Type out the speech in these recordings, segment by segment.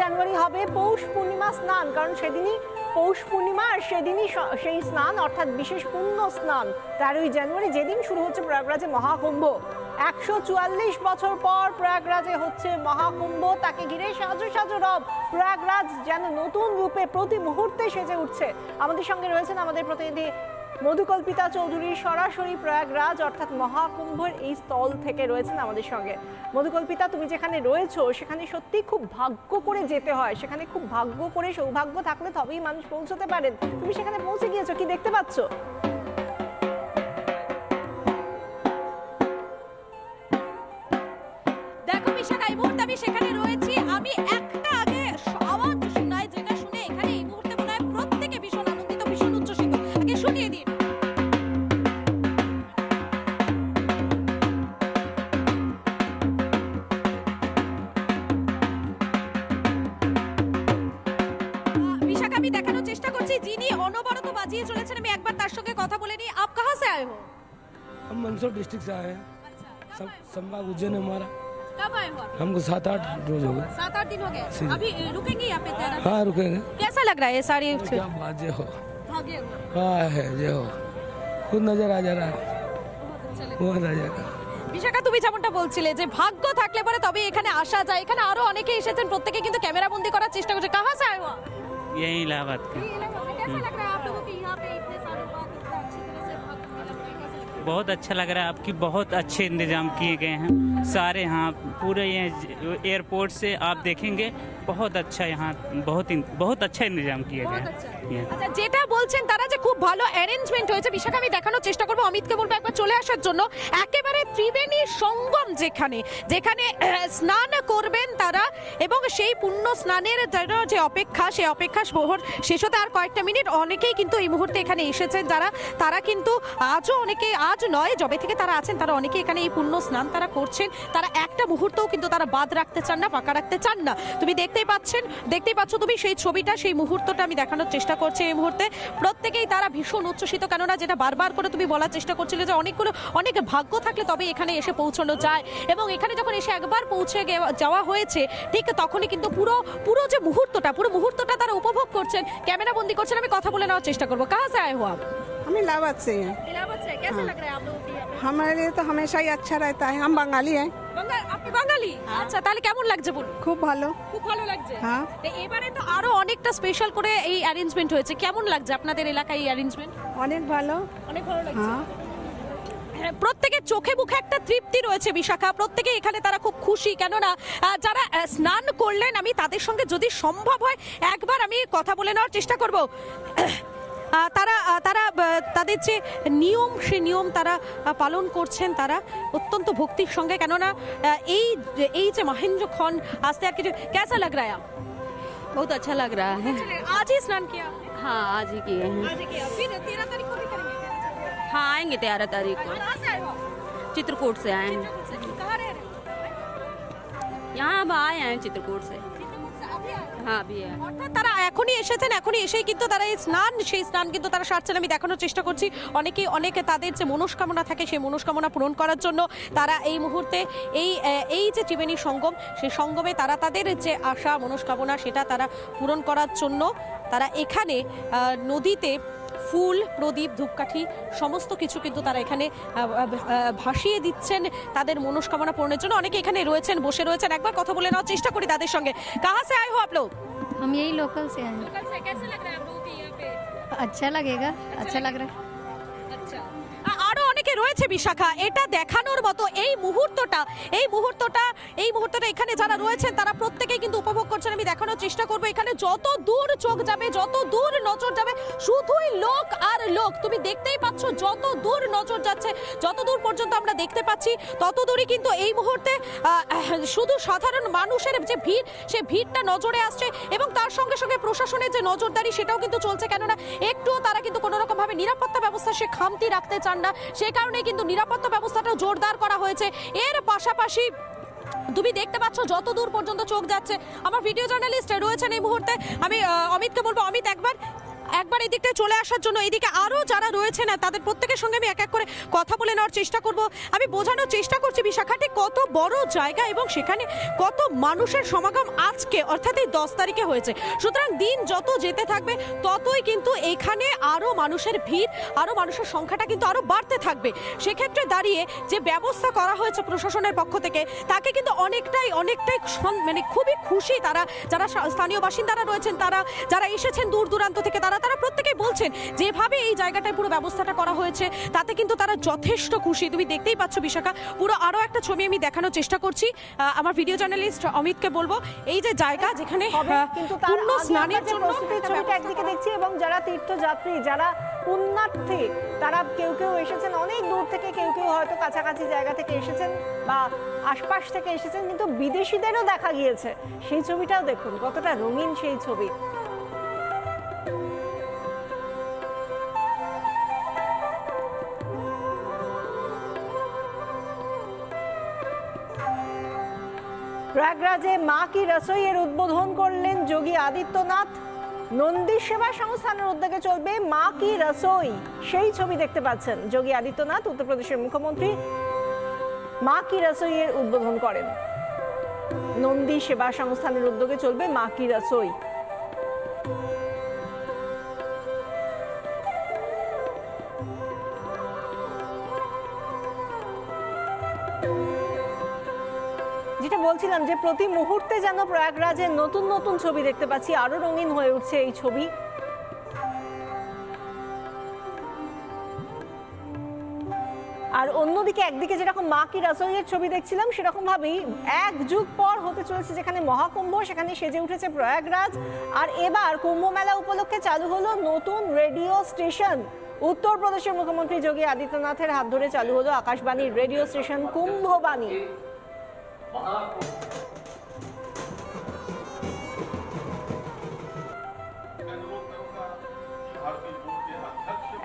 জানুয়ারি হবে পৌষ পূর্ণিমা স্নান, কারণ সেদিনই পৌষ পূর্ণিমা আর সেদিনই সেই স্নান, অর্থাৎ বিশেষ পুণ্য স্নান। তেরোই জানুয়ারি যেদিন শুরু হচ্ছে প্রয়াগরাজে মহাকুম্ভ। একশো চুয়াল্লিশ বছর পর প্রয়াগরাজে হচ্ছে মহাকুম্ভ। তাকে ঘিরে সাজো সাজো রব। প্রয়াগরাজ যেন নতুন রূপে প্রতি মুহূর্তে সেজে উঠছে। আমাদের সঙ্গে রয়েছেন আমাদের প্রতিনিধি মধুকল্পিতা চৌধুরী সরাসরি প্রয়াগরাজ, অর্থাৎ মহাকুম্ভের এই স্থল থেকে রয়েছেন আমাদের সঙ্গে। মধুকল্পিতা, তুমি যেখানে রয়েছো, সেখানে সত্যি খুব ভাগ্য করে যেতে হয়। সেখানে খুব ভাগ্য করে সৌভাগ্য থাকলে তবেই মানুষ পৌঁছতে পারেন তুমি সেখানে পৌঁছে গিয়েছো, কি দেখতে পাচ্ছ? দেখো বিশাখা এই মুহূর্তে আমি সেখানে রয়েছি দেখানোর চেষ্টা করছি যিনি অনবরত বাজিয়ে চলেছেন আমি একবার তার সঙ্গে কথা বলে নিই আপ কাহা সে আয়ে হো हम मंदसौर डिस्ट्रिक्ट से आए हैं अच्छा सब संभाग उज्जैन है हमारा कब आए हो आप? हमको सात आठ रोज हो गए सात आठ दिन हो गए सीधे। अभी अ, रुकेंगे यहाँ पे तेरह हाँ रुकेंगे कैसा लग रहा है ये साड़ी क्या बात जय हो भागे हुए। हाँ है जय हो खुद नजर आ जा रहा है बहुत आ जाएगा বিশাখা তুমি যেমনটা বলছিলে যে ভাগ্য থাকলে পরে তবে এখানে আসা যায় এখানে আরো অনেকে এসেছেন প্রত্যেকে কিন্তু ক্যামেরা বন্দি করার চেষ্টা করছে কাহা সে আয়ে हो आप? यही इलाहाबाद का। हम्म। बहुत अच्छा लग रहा है आपकी बहुत अच्छे इंतज़ाम किए गए हैं। सारे यहाँ पूरे ये एयरपोर्ट से आप देखेंगे बहुत अच्छा यहाँ बहुत इन- बहुत अच्छा इंतजाम किया बहुत गया अच्छा है আচ্ছা যেটা বলছেন তারা যে খুব ভালো অ্যারেঞ্জমেন্ট হয়েছে বিশাখা আমি দেখানোর চেষ্টা করবো অমিতকে বলবো একবার চলে আসার জন্য একেবারে ত্রিবেণী সঙ্গম যেখানে যেখানে আহ, স্নান করবেন তারা এবং সেই পুণ্য স্নানের জন্য যে অপেক্ষা সেই অপেক্ষা মোহর শেষ হতে আর কয়েকটা মিনিট অনেকেই কিন্তু এই মুহূর্তে এখানে এসেছেন যারা তারা কিন্তু আজও অনেকে আজ নয় যবে থেকে তারা আছেন তারা অনেকে এখানে এই পুণ্য স্নান তারা করছেন তারা একটা মুহূর্তও কিন্তু তারা বাদ রাখতে চান না ফাঁকা রাখতে চান না তুমি দেখতেই পাচ্ছেন, দেখতেই পাচ্ছ তুমি সেই ছবিটা, সেই মুহূর্তটা আমি দেখানোর চেষ্টা করছি এই মুহূর্তে। প্রত্যেকেই তারা ভীষণ উচ্ছ্বসিত, কেননা যেটা বারবার করে তুমি বলার চেষ্টা করছিলে যে অনেকগুলো, অনেক ভাগ্য থাকলে তবে এখানে এসে পৌঁছানো যায়। এবং এখানে যখন এসে একবার পৌঁছে যাওয়া হয়েছে, ঠিক তখনই কিন্তু পুরো পুরো যে মুহূর্তটা, পুরো মুহূর্তটা তারা উপভোগ করছেন। ক্যামেরা বন্দি করছেন, আমি কথা বলে নেওয়ার চেষ্টা করব। কাহা আয়ে হো আপ? हम इलाहाबाद से हैं इलाहाबाद से कैसा लग रहा है आप लोगों को यहाँ पे? हमारे लिए तो हमेशा ही अच्छा रहता है हम बंगाली हैं বাঙাল- আপনি বাঙালি আচ্ছা তাহলে কেমন লাগছে বলুন खूब भालो খুব ভালো লাগছে হ্যাঁ। তো এবারে তো আরো অনেকটা স্পেশাল করে এই অ্যারেঞ্জমেন্ট হয়েছে কেমন লাগছে আপনাদের এলাকায় এই অ্যারেঞ্জমেন্ট অনেক ভালো অনেক ভালো লাগছে হ্যাঁ হ্যাঁ, প্রত্যেকের চোখে মুখে একটা তৃপ্তি রয়েছে বিশাখা প্রত্যেকে এখানে তারা খুব খুশি কেননা আহ, যারা আহ, স্নান করলেন আমি তাদের সঙ্গে যদি সম্ভব হয় একবার আমি কথা বলে নেওয়ার চেষ্টা করব আহ, তারা আহ, তারা আহ, তাদের যে নিয়ম সে নিয়ম তারা আহ, পালন করছেন তারা অত্যন্ত ভক্তির সঙ্গে কেননা আহ, এই এই যে মহেন্দ্র খন আসতে আর কিছু কেসা লাগ রা बहुत अच्छा लग रहा है आज ही स्नान किया आपने? हाँ आज ही किए हैं आज ही किया फिर तेरह तारीख को भी करेंगे हाँ आएंगे तेरह तारीख को कहाँ से आए हो आप? चित्रकूट से आए हैं कहाँ रह रहे हो यहाँ अब आए हैं चित्रकूट से হ্যাঁ তারা এখনই এসেছেন, এখনই এসেই কিন্তু তারা এই স্নান, সেই স্নান কিন্তু তারা সারছেন। আমি দেখানোর চেষ্টা করছি, অনেকেই, অনেকে তাদের যে মনস্কামনা থাকে, সেই মনস্কামনা পূরণ করার জন্য তারা এই মুহূর্তে এই এই যে ত্রিবেণী সঙ্গম, সেই সঙ্গমে তারা তাদের যে আশা, মনস্কামনা, সেটা তারা পূরণ করার জন্য তারা এখানে নদীতে ফুল প্রদীপ ধূপকাঠি সমস্ত কিছু কিন্তু তারা এখানে আহ, আহ, ভাসিয়ে দিচ্ছেন তাদের মনস্কামনা পূরণের জন্য অনেকে এখানে রয়েছেন বসে রয়েছেন একবার কথা বলে নেওয়ার চেষ্টা করি তাদের সঙ্গে কাহা সে আয় হো আপ লোগ हम यही लोकल से हैं लोकल से कैसे लग रहा है आप लोगों के यहाँ पे अच्छा लगेगा अच्छा लग रहा है আচ্ছা আ- আরও রয়েছে বিশাখা। এটা দেখানোর মতো এই মুহূর্তটা এই মুহূর্তটা এই মুহূর্তটা এখানে যারা রয়েছেন, তারা প্রত্যেকেই কিন্তু উপভোগ করছেন। আমি দেখানোর চেষ্টা করব এখানে। যত দূর চোখ যাবে, যত দূর নজর যাবে, শুধুই লোক আর লোক। তুমি দেখতেই পাচ্ছ, যত দূর নজর যাচ্ছে, যত দূর পর্যন্ত আমরা দেখতে পাচ্ছি, তত দূরই কিন্তু এই মুহূর্তে শুধু সাধারণ মানুষের যে ভিড়, সে ভিড়টা নজরে আসছে এবং তার সঙ্গে সঙ্গে প্রশাসনের যে নজরদারি, সেটাও কিন্তু চলছে। কেননা একটুও তারা কিন্তু কোনো রকম ভাবে নিরাপত্তা ব্যবস্থা সে খামতি রাখতে চান না। সে কারণে কিন্তু নিরাপত্তা ব্যবস্থাটা জোরদার করা হয়েছে। এর পাশাপাশি তুমি দেখতে পাচ্ছ যত দূর পর্যন্ত চোখ যাচ্ছে। আমার ভিডিও জার্নালিস্ট রয়েছেন এই মুহূর্তে। আমি অমিতকে বলব, অমিত একবার একবার এদিকটা চলে আসার জন্য এদিকে আরও যারা রয়েছে না, তাদের প্রত্যেকের সঙ্গে আমি এক এক করে কথা বলে নেওয়ার চেষ্টা করব। আমি বোঝানোর চেষ্টা করছি বিশাখাটি কত বড় জায়গা এবং সেখানে কত মানুষের সমাগম আজকে, অর্থাৎ এই দশ তারিখে হয়েছে। সুতরাং দিন যত যেতে থাকবে, ততই কিন্তু এখানে আরও মানুষের ভিড় আরও মানুষের সংখ্যাটা কিন্তু আরও বাড়তে থাকবে। সেক্ষেত্রে দাঁড়িয়ে যে ব্যবস্থা করা হয়েছে প্রশাসনের পক্ষ থেকে, তাকে কিন্তু অনেকটাই অনেকটাই মানে খুবই খুশি তারা, যারা স্থানীয় বাসিন্দারা রয়েছেন, তারা, যারা এসেছেন দূর দূরান্ত থেকে, তারা তারা প্রত্যেকেই বলছেন যেভাবে এই জায়গাটায় পুরো ব্যবস্থাটা করা হয়েছে তাতে কিন্তু তারা যথেষ্ট খুশি। তুমি দেখতেই পাচ্ছ বিশাখা পুরো আরও একটা ছবি আমি দেখানোর চেষ্টা করছি। আমার ভিডিও জার্নালিস্ট অমিতকে বলব এই যে জায়গা যেখানে পূর্ণ স্নানের জন্য ছবিটা একদিকে দেখছি এবং যারা তীর্থযাত্রী যারা পুণ্যার্থী তারা কেউ কেউ এসেছেন অনেক দূর থেকে কেউ কেউ হয়তো কাছাকাছি জায়গা থেকে এসেছেন বা আশপাশ থেকে এসেছেন কিন্তু বিদেশিদেরও দেখা গিয়েছে। সেই ছবিটাও দেখুন কতটা রঙিন সেই ছবি। প্রয়াগরাজে মা কি রসইয়ের উদ্বোধন করলেন যোগী আদিত্যনাথ? নন্দী সেবা সংস্থানের উদ্যোগে চলবে মা কি রসই? সেই ছবি দেখতে পাচ্ছেন যোগী আদিত্যনাথ, উত্তরপ্রদেশের মুখ্যমন্ত্রী। মা কি রসইয়ের উদ্বোধন করেন। নন্দী সেবা সংস্থানের উদ্যোগে চলবে মা কি রসই। যেটা বলছিলাম যে প্রতি মুহূর্তে যেন প্রয়াগরাজের নতুন নতুন ছবি দেখতে পাচ্ছি, আরও রঙিন হয়ে উঠছে এই ছবি। আর অন্যদিকে একদিকে যেরকম মা কি রাসইয়ের ছবি দেখছিলাম সেরকম ভাবেই এক যুগ পর হতে চলেছে যেখানে মহাকুম্ভ, সেখানে সেজে উঠেছে প্রয়াগরাজ। আর এবার কুম্ভ মেলা উপলক্ষে চালু হলো নতুন রেডিও স্টেশন। উত্তরপ্রদেশের মুখ্যমন্ত্রী যোগী আদিত্যনাথের হাত ধরে চালু হলো আকাশবাণীর রেডিও স্টেশন কুম্ভবাণী।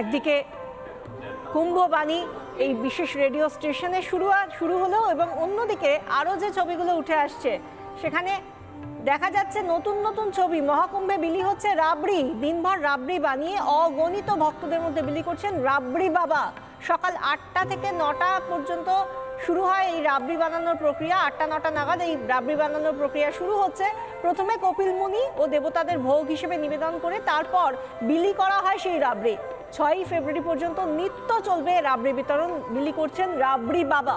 একদিকে কুম্ভবাণী এই বিশেষ রেডিও স্টেশনে শুরু শুরু হলো এবং অন্যদিকে আরও যে ছবিগুলো উঠে আসছে, সেখানে দেখা যাচ্ছে নতুন নতুন ছবি। মহাকুম্ভে বিলি হচ্ছে রাবড়ি। দিনভর রাবড়ি বানিয়ে অগণিত ভক্তদের মধ্যে বিলি করছেন রাবড়ি বাবা। সকাল আটটা থেকে নটা পর্যন্ত শুরু হয় এই রাবড়ি বানানোর প্রক্রিয়া। আটটা, নটা নাগাদ এই রাবড়ি বানানোর প্রক্রিয়া শুরু হচ্ছে। প্রথমে কপিল মুনি ও দেবতাদের ভোগ হিসেবে নিবেদন করে তারপর বিলি করা হয় সেই রাবড়ি। ছয়ই ফেব্রুয়ারি পর্যন্ত নিত্য চলবে রাবড়ি বিতরণ। বিলি করছেন রাবড়ি বাবা।